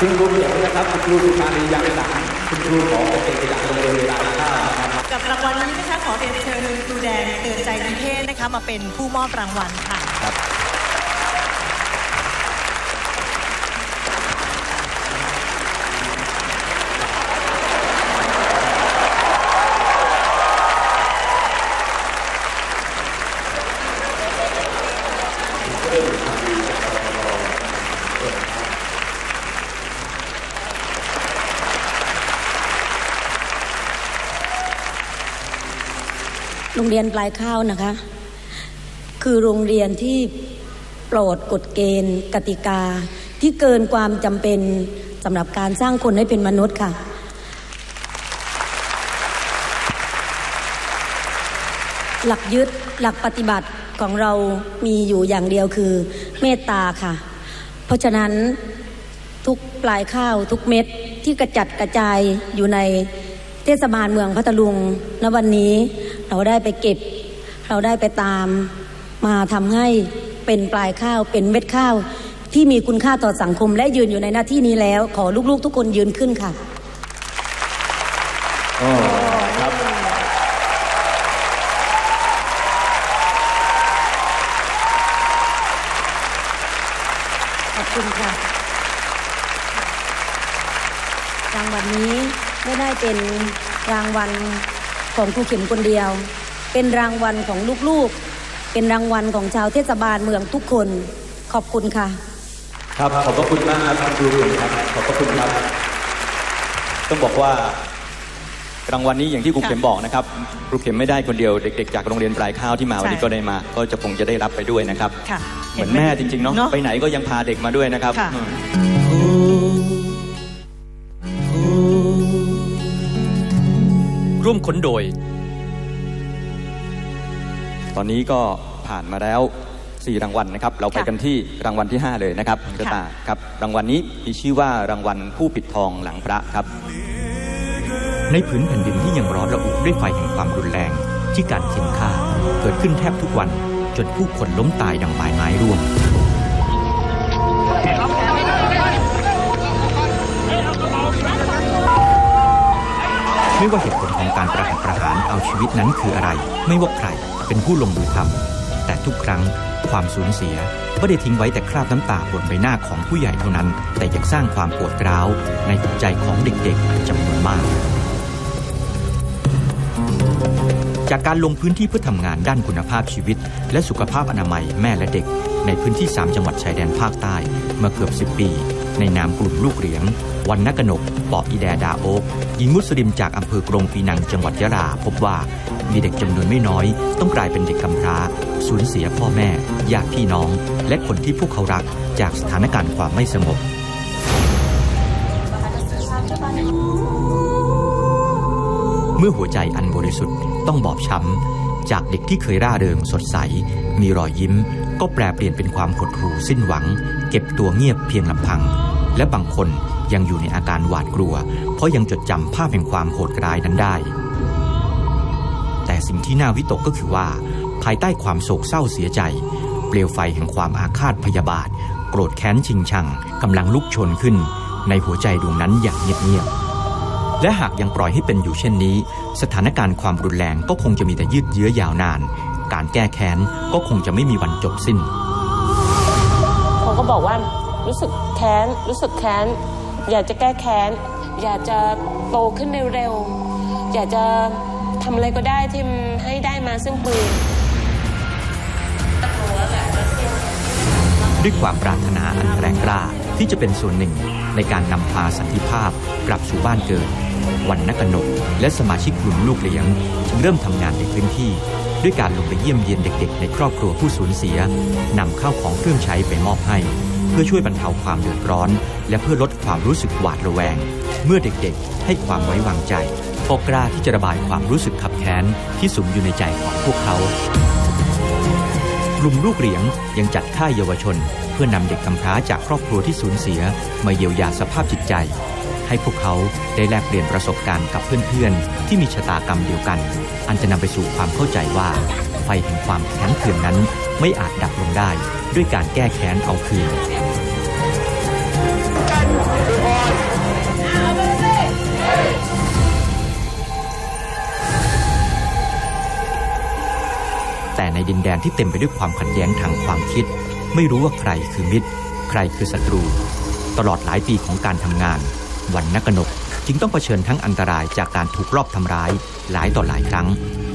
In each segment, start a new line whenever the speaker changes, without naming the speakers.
คุณครูเขียนนะครับคุณครูสุชาลียังสังคุณครูของเกษตรจากโรงเรียนเวลาข้าวนะครับ
กับรางวัลนี้นะคะขอเรียนเชิญครูแดงเตือนใจนิเทศนะคะมาเป็นผู้มอบรางวัลค่ะ
โรงเรี งเรียนปลายข้าวนะคะ คือโรงเรียนที่โปรดกฎเกณฑ์กติกา ที่เกินความจำเป็นสำหรับการสร้างคนให้เป็นมนุษย์ค่ะ หลักยึดหลักปฏิบัติของเรามีอยู่อย่างเดียวคือเมตตาค่ะ เพราะฉะนั้นทุกปลายข้าวทุกเม็ดที่กระจัดกระจายอยู่ในเทศบาลเมืองพัทลุงณวันนี้ เราได้ไปเก็บ เราได้ไปตาม มาทำให้เป็นปลายข้าวเป็นเม็ดข้าว ที่มีคุณค่าต่อสังคม และยืนอยู่ในหน้าที่นี้แล้ว ขอลูกๆ ทุกคนยืนขึ้นค่ะ
อ๋อครับ
ขอบคุณค่ะรางวัลนี้ไม่ได้เป็นรางวัล ของครูเข็มคนเดียว เป็นรางวัลของลูกๆ เป็นรางวัลของชาวเทศบาลเมืองทุกคน ขอบคุณค่ะ
ครับขอบพระคุณมากครับคุณครูครับขอบพระคุณครับ
ต้องบอกว่ารางวัลนี้อย่างที่ครู
ค่ะ
เข็มบอกนะครับครูเข็มไม่ได้คนเดียวเด็กๆจากโรงเรียนปลายข้าวที่มาวันนี้
ใช่
ก็ได้มา ก็จะคงจะได้รับไปด้วยนะครับ
ค่ะ
เหมือนแม่จริงๆเนาะไปไหนก็ยังพาเด็กมาด้วยนะครับ ร่วมค้นโดย ตอนนี้ก็ผ่านมาแล้ว 4 รางวัลนะครับ เราไป
ค่ะ
กันที่รางวัลที่ 5 เลยนะครับคุณกระ
ค่ะ
ตายครับ รางวัลนี้มีชื่อว่ารางวัลผู้ปิดทองหลังพระครับ
ในผืนแผ่นดินที่ยังร้อนระอุด้วยไฟแห่งความรุนแรง ที่การเข็นฆ่าเกิดขึ้นแทบทุกวันจนผู้คนล้มตายดังไม้ไม้ร่วง ไม่ว่าเหตุผลของการประหัตประหารเอาชีวิตนั้นคืออะไร ไม่ว่าใครเป็นผู้ลงมือทำแต่ทุกครั้งความสูญเสียไม่ได้ทิ้งไว้แต่คราบน้ำตาบนใบหน้าของผู้ใหญ่เท่านั้น แต่ยังสร้างความปวดร้าว ในจิตใจของเด็กๆจำนวนมาก จากการลงพื้นที่เพื่อทำงานด้านคุณภาพชีวิต และสุขภาพอนามัยแม่และเด็ก ในพื้นที่ 3 จังหวัดชายแดนภาคใต้มื่อเกือบ 10 ปี ในนามกลุ่มลูกเหรียงวันนักนกปออีแดดาโอกหญิงมุสลิมจากอำเภอกรงปีนังจังหวัดยะลาพบว่ามีเด็กจำนวนไม่น้อย ต้องกลายเป็นเด็กกำพร้า สูญเสียพ่อแม่ญาติพี่น้อง และคนที่พวกเขารักจากสถานการณ์ความไม่สงบเมื่อหัวใจอันบริสุทธิ์ต้องบอบช้ำ จากเด็กที่เคยร่าเริงสดใส มีรอยยิ้ม ก็แปลเปลี่ยนเป็นความหดหู่สิ้นหวัง เก็บตัวเงียบเพียงลำพัง และบางคนยังอยู่ในอาการหวาดกลัว เพราะยังจดจำภาพแห่งความโหดร้ายนั้นได้ แต่สิ่งที่น่าวิตกก็คือว่า ภายใต้ความโศกเศร้าเสียใจ เปลวไฟแห่งความอาฆาตพยาบาท โกรธแค้นชิงชังกำลังลุกโชนขึ้น ในหัวใจดวงนั้นอย่างเงียบๆและหากยังปล่อยให้เป็นอยู่เช่นนี้ สถานการณ์ความรุนแรงก็คงจะมีแต่ยืดเยื้อยาวนาน การแก้แค้นก็คงจะไม่มีวันจบสิ้น
เขาก็บอกว่ารู้สึกแค้นรู้สึกแค้น อยากจะแก้แค้น อยากจะโตขึ้นเร็วๆอยากจะทำอะไรก็ได้ที่ให้ได้มาซึ่งปืน
ด้วยความปรารถนาอันแรงกล้าที่จะเป็นส่วนหนึ่งในการนำพาสันติภาพกลับสู่บ้านเกิดวันนักนกและสมาชิกกลุ่มลูกเลี้ยงจึงเริ่มทำงานในพื้นที่ ด้วยการลงไปเยี่ยมเยียนเด็กๆ ในครอบครัวผู้สูญเสียนำข้าวของเครื่องใช้ไปมอบให้ เพื่อช่วยบรรเทาความเดือดร้อน และเพื่อลดความรู้สึกหวาดระแวง เมื่อเด็กๆ ให้ความไว้วางใจก็กล้าที่จะระบายความรู้สึกขับแค้นที่สุมอยู่ในใจของพวกเขากลุ่มลูกเหรียงยังจัดค่ายเยาวชน เพื่อนำเด็กกำพร้าจากครอบครัวที่สูญเสีย มาเยียวยาสภาพจิตใจ ให้พวกเขาได้แลกเปลี่ยนประสบการณ์กับเพื่อนๆ ที่มีชะตากรรมเดียวกัน อันจะนำไปสู่ความเข้าใจว่า ไฟแห่งความแค้นเคืองนั้นไม่อาจดับลงได้ ด้วยการแก้แค้นเอาคืน
แต่ใน
ดินแดนที่เต็มไปด้วยความขัดแย้งทางความคิด ไม่รู้ว่าใครคือมิตร ใครคือศัตรู ตลอดหลายปีของการทำงาน วันนักนกจึงต้องเผชิญทั้งอันตรายจากการถูกลอบทำร้ายหลายต่อหลายครั้ง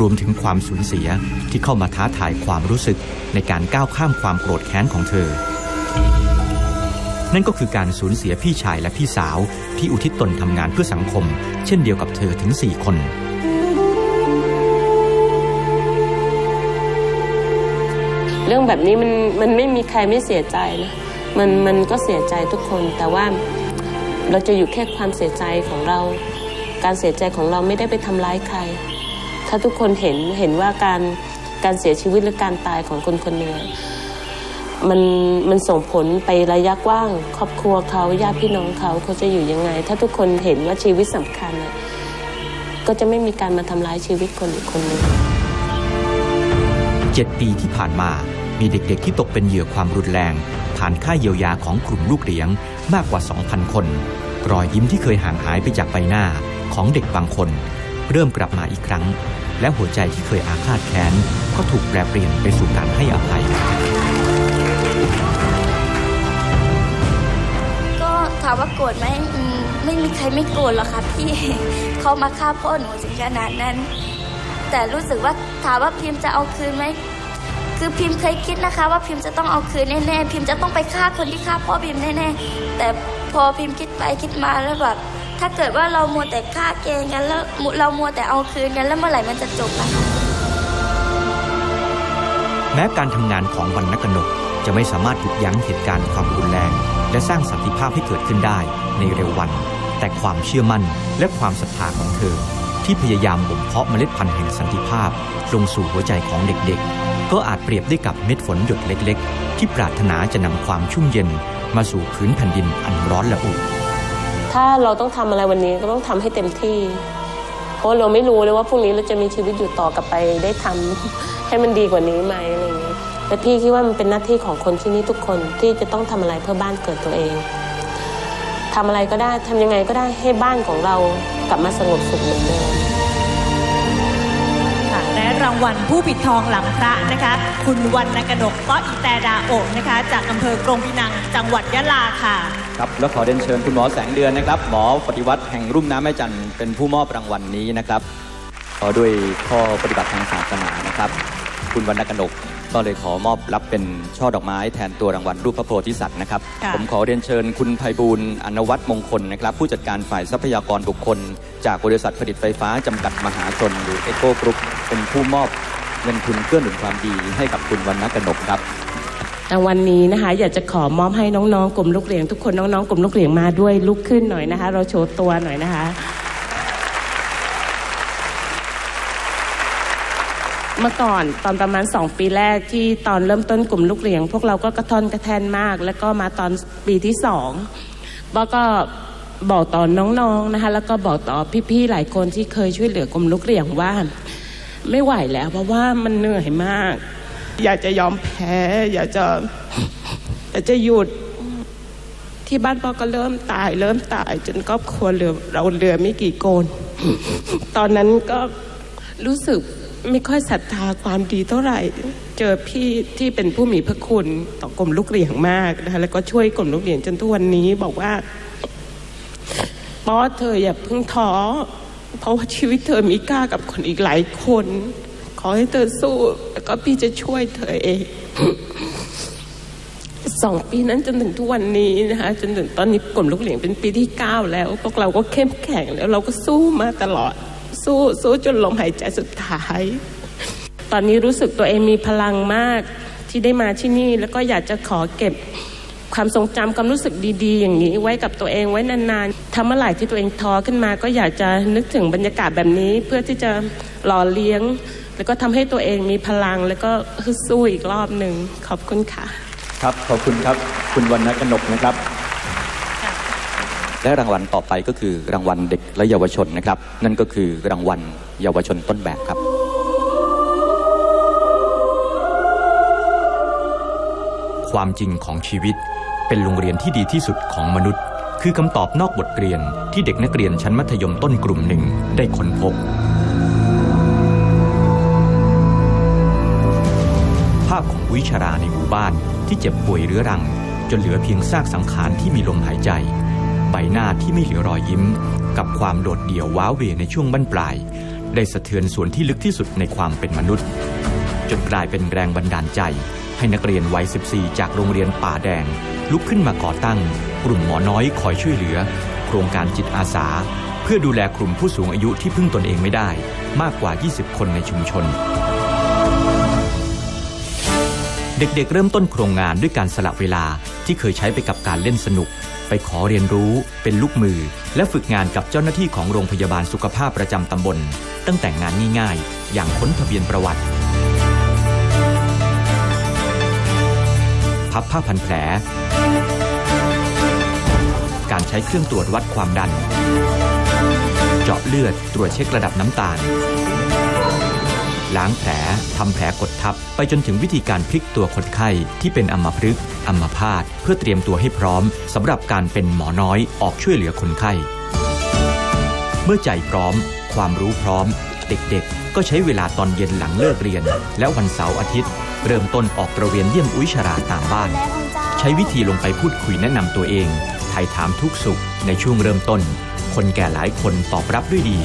รวมถึงความสูญเสียที่เข้ามาท้าทายความรู้สึกในการก้าวข้ามความโกรธแค้นของเธอ นั่นก็คือการสูญเสียพี่ชายและพี่สาวที่อุทิศตนทำงานเพื่อสังคม เช่นเดียวกับเธอถึง 4 คน
เรื่องแบบนี้มันมันไม่มีใครไม่เสียใจนะ มันมันก็เสียใจทุกคนแต่ว่า เราจะอยู่แค่ความเสียใจของเรา การเสียใจของเราไม่ได้ไปทำร้ายใคร ถ้าทุกคนเห็นเห็นว่าการการเสียชีวิตหรือการตายของคนคนหนึ่งมันมันส่งผลไประยะกว้าง ครอบครัวเขาญาติพี่น้องเขาเขาจะอยู่ยังไง ถ้าทุกคนเห็นว่าชีวิตสำคัญก็จะไม่มีการมาทำร้ายชีวิตคนอีกคนหนึ่ง
7ปีที่ผ่านมามีเด็กๆที่ตกเป็นเหยื่อความรุนแรง ผ่านค่าเยียวยาของกลุ่มลูกเลี้ยง มากกว่า 2,000 คน รอยยิ้มที่เคยห่างหายไปจากใบหน้าของเด็กบางคน เริ่มกลับมาอีกครั้ง และหัวใจที่เคยอาฆาตแค้น ก็ถูกแปลเปลี่ยนไปสู่การให้อภัย
ก็ถามว่าโกรธไหมไม่มีใครไม่โกรธหรอกค่ะพี่เขามาฆ่าพ่อหนูถึงขนาดนั้น แต่รู้สึกว่าถามว่าพิมพ์จะเอาคืนไหม คือพิมพ์เคยคิดนะคะ ว่าพิมพ์จะต้องเอาคืนแน่ๆพิมพ์จะต้องไปฆ่าคนที่ฆ่าพ่อพิมพ์แน่ๆแต่พอพิมพ์คิดไปคิดมาแล้วแบบถ้าเกิดว่าเรามัวแต่ฆ่าเกงกันแล้วเรามัวแต่เอาคืนกันแล้วเมื่อไหร่มันจะจบล่ะคะ
แม้การทำงานของวันนกนกจะไม่สามารถหยุดยั้งเหตุการณ์ความรุนแรง และสร้างสันติภาพให้เกิดขึ้นได้ในเร็ววัน แต่ความเชื่อมั่นและความศรัทธาของเธอ ที่พยายามบ่มเพาะเมล็ดพันธุ์แห่งสันติภาพ ลงสู่หัวใจของเด็กๆ ก็อาจเปรียบได้กับเม็ดฝนหยดเล็กๆ ที่ปรารถนาจะนำความชุ่มเย็นมาสู่พื้นแผ่นดินอันร้อนระอุ
ถ้าเราต้องทำอะไรวันนี้ก็ต้องทำให้เต็มที่ เพราะเราไม่รู้เลยว่าพรุ่งนี้เราจะมีชีวิตอยู่ต่อกลับไปได้ทำให้มันดีกว่านี้ไหมอะไรอย่างนี้แต่พี่คิดว่ามันเป็นหน้าที่ของคนที่นี่ทุกคนที่จะต้องทำอะไรเพื่อบ้านเกิดตัวเองทำอะไรก็ได้ทำยังไงก็ได้ให้บ้านของเรากลับมาสงบสุขเหมือนเดิมา
งวัลผู้ปิดทองหลังพระนะคะ คุณวันนกนกเปาะอีแตดาโอกนะคะ จากอำเภอกรงพินังจังหวัดยะลาค่ะ
ครับแล้วขอเรียนเชิญคุณหมอแสงเดือนนะครับ หมอปฏิวัติแห่งรุ่มน้ำแม่จันทร์เป็นผู้มอบรางวัลนี้นะครับขอด้วยข้อปฏิบัติทางศาสนานะครับ คุณวรรณกนกก็เลยขอมอบรับเป็นช่อดอกไม้แทนตัวรางวัลรูปพระโพธิสัตว์นะครับ
ค่ะ
ผมขอเรียนเชิญคุณไพบูลย์อนวัตมงคลนะครับ ผู้จัดการฝ่ายทรัพยากรบุคคล จากบริษัทผลิตไฟฟ้าจำกัดมหาชนหรือเอโกกรุ๊ป เป็นผู้มอบเงินทุนเกื้อหนุนความดีให้กับคุณวรรณกนกครับ
รางวัลนี้นะคะ อยากจะขอมอบให้น้องๆกลุ่มลูกเรียงทุกคนน้องๆกลุ่มลูกเรียงมาด้วยลุกขึ้นหน่อยนะคะ เราโชว์ตัวหน่อยนะคะ เมื่อก่อนตอนประมาณ 2 ปีแรกที่ตอนเริ่มต้นกลุ่มลูกเรียง พวกเราก็กระท่อนกระแทนมาก แล้วก็มาตอนปีที่สองบอก็บอกต่อน้องๆนะคะ แล้วก็บอกต่อพี่ๆหลายคนที่เคยช่วยเหลือกลุ่มลูกเรียงว่า ไม่ไหวแล้ว เพราะว่ามันเหนื่อยมาก อยากจะยอมแพ้ อยากจะอยากจะหยุดที่บ้านพ่อก็เริ่มตาย เริ่มตาย จนครอบครัวเหลือเราเหลือไม่กี่โกนตอนนั้นก็รู้สึกไม่ค่อยศรัทธาความดีเท่าไหร่ เจอพี่ที่เป็นผู้มีพระคุณต่อกลุ่มลูกเหลียงมากนะคะแล้วก็ช่วยกลุ่มลูกเหลียงจนทุกวันนี้บอกว่าป๊อเธออย่าเพิ่งท้อ เพราะว่าชีวิตเธอมีค่ากับคนอีกหลายคน ขอให้เธอสู้ แล้วก็พี่จะช่วยเธอเองสองปีนั้นจนถึงทุกวันนี้นะคะจนถึงตอนนี้กลุ่มลูกเหลียงเป็นปีที่เก้าแล้ว พวกเราก็เข้มแข็งแล้วเราก็สู้มาตลอด สู้สู้จนลมหายใจสุดท้าย ตอนนี้รู้สึกตัวเองมีพลังมากที่ได้มาที่นี่แล้วก็อยากจะขอเก็บ ความทรงจำความรู้สึกดีๆ อย่างนี้ ไว้กับตัวเองไว้นานๆทำเมื่อไหร่ที่ตัวเองท้อขึ้นมา ก็อยากจะนึกถึงบรรยากาศแบบนี้ เพื่อที่จะหล่อเลี้ยง แล้วก็ทำให้ตัวเองมีพลัง แล้วก็ฮึดสู้อีกรอบหนึ่งขอบคุณค่ะ
ครับขอบคุณครับ คุณวรรณกนกนะครับ และรางวัลต่อไปก็คือรางวัลเด็กและเยาวชนนะครับ นั่นก็คือรางวัลเยาวชนต้นแบบครับ
ความจริงของชีวิต เป็นโรงเรียนที่ดีที่สุดของมนุษย์ คือคำตอบนอกบทเรียนที่เด็กนักเรียนชั้นมัธยมต้นกลุ่มหนึ่งได้ค้นพบ ภาพขอุ้ยชาราในหมู่บ้านที่เจ็บป่วยเรื้อรัง จนเหลือเพียงซากสังขารที่มีลมหายใจ ใบหน้าที่ไม่เหลือรอยยิ้ม กับความโดดเดี่ยวว้าเวในช่วงบั้นปลาย ได้สะเทือนส่วนที่ลึกที่สุดในความเป็นมนุษย์จนกลายเป็นแรงบันดาลใจ ให้นักเรียนวัย 14 จากโรงเรียนป่าแดง ลุกขึ้นมาก่อตั้ง กลุ่มหมอน้อยคอยช่วยเหลือ โครงการจิตอาสา เพื่อดูแลกลุ่มผู้สูงอายุที่พึ่งตนเองไม่ได้ มากกว่า 20 คนในชุมชน เด็กๆ เริ่มต้นโครงงานด้วยการสละเวลาที่เคยใช้ไปกับการเล่นสนุก ไปขอเรียนรู้ เป็นลูกมือ และฝึกงานกับเจ้าหน้าที่ของโรงพยาบาลสุขภาพประจำตำบล ตั้งแต่งานง่ายๆ อย่างค้นทะเบียนประวัติ พับผ้าพันแผล การใช้เครื่องตรวจวัดความดัน เจาะเลือดตรวจเช็คระดับน้ำตาล ล้างแผลทำแผลกดทับ ไปจนถึงวิธีการพลิกตัวคนไข้ที่เป็นอัมพฤกษ์อัมพาตเพื่อเตรียมตัวให้พร้อมสำหรับการเป็นหมอน้อยออกช่วยเหลือคนไข้ เมื่อใจพร้อม ความรู้พร้อม เด็กๆ ก็ใช้เวลาตอนเย็นหลังเลิกเรียน และวันเสาร์อาทิตย์ เริ่มต้นออกตระเวนเยี่ยมอุ้ยชราตามบ้าน ใช้วิธีลงไปพูดคุยแนะนำตัวเองไถ่ถามทุกสุขในช่วงเริ่มต้น คนแก่หลายคนตอบรับด้วยดี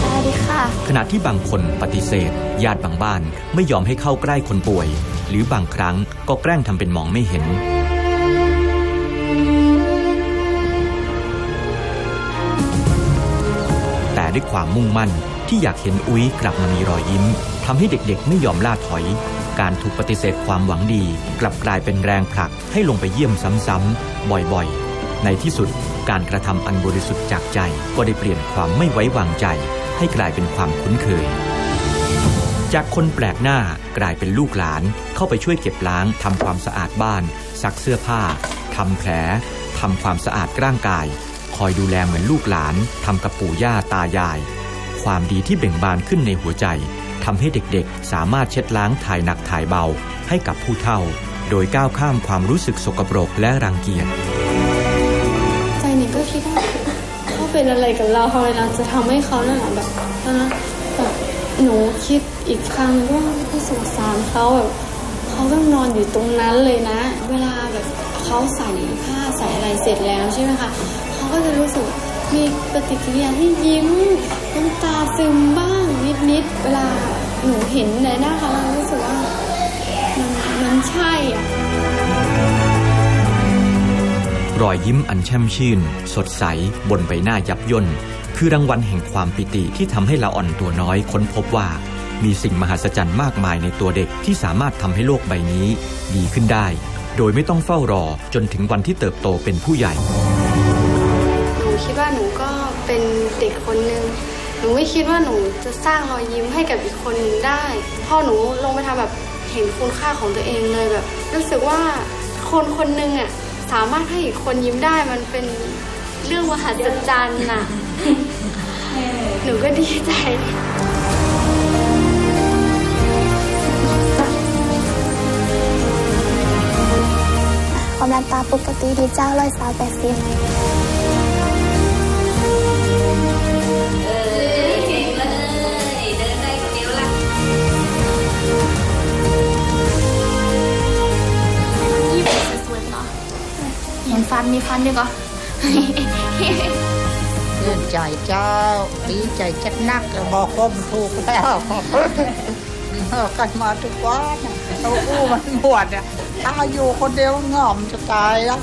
สวัสดีค่ะ
ขณะที่บางคนปฏิเสธ ญาติบางบ้านไม่ยอมให้เข้าใกล้คนป่วย หรือบางครั้งก็แกล้งทำเป็นมองไม่เห็น แต่ด้วยความมุ่งมั่นที่อยากเห็นอุ้ยกลับมามีรอยยิ้ม ทำให้เด็กๆ ไม่ยอมล่าถอย การถูกปฏิเสธความหวังดี กลับกลายเป็นแรงผลักให้ลงไปเยี่ยมซ้ำๆบ่อยๆ ในที่สุดการกระทำอันบริสุทธิ์จากใจ ก็ได้เปลี่ยนความไม่ไว้วางใจ ให้กลายเป็นความคุ้นเคย จากคนแปลกหน้ากลายเป็นลูกหลาน เข้าไปช่วยเก็บล้างทำความสะอาดบ้าน ซักเสื้อผ้าทำแผลทำความสะอาดร่างกาย คอยดูแลเหมือนลูกหลานทำกับปู่ย่าตายาย ความดีที่เบ่งบานขึ้นในหัวใจ ทำให้เด็กๆ สามารถเช็ดล้างถ่ายหนักถ่ายเบาให้กับผู้เฒ่า โดยก้าวข้ามความรู้สึกสกปรกและรังเกียจ
ใจหนิงก็คิดว่าเขาเป็นอะไรกับเราทำไมเราจะทำให้เขาเนั่นแบบนะแบบหนูคิดอีกครั้งว่าพี่สงสารเขาแบบเขาต้องนอนอยู่ตรงนั้นเลยนะ เวลาแบบเขาใส่ผ้าใส่อะไรเสร็จแล้วใช่ไหมคะเขาก็จะรู้สึก มีปฏิกิริยาที่ยิ้มน้ำตาซึมบ้างนิดๆเวลาหนูเห็นในหน้าเขาเรารู้สึกว่ามันมันใช่อะ
รอยยิ้มอันแช่มชื่น สดใส บนใบหน้ายับย่นคือรางวัลแห่งความปิติที่ทำให้ละอ่อนตัวน้อยค้นพบว่า มีสิ่งมหัศจรรย์มากมายในตัวเด็กที่สามารถทำให้โลกใบนี้ ดีขึ้นได้ โดยไม่ต้องเฝ้ารอจนถึงวันที่เติบโตเป็นผู้ใหญ่
ว่าหนูก็เป็นเด็กคนหนึ่งหนูไม่คิดว่าหนูจะสร้างรอยยิ้มให้กับอีกคนหนึ่งได้พอหนูลงไปทำแบบเห็นคุณค่าของตัวเองเลยแบบ รู้สึกว่าคนคนหนึ่งอะสามารถให้อีกคนยิ้มได้มันเป็นเรื่องมหัศจรรย์น่ะหนูก็ดีใจ
ความดันตาปกติดีเจ้าร้อยสาวแปดสิบ
นฟันมีฟันด้วยก็
ยื่นใจเจ้าดีใจจัดนักบอกว่ามันถูกแล้วกันมาทุกวันเราอู้มันบวดเนี่ยถ้าอยู่คนเดียวง่อมจะตายแล้ว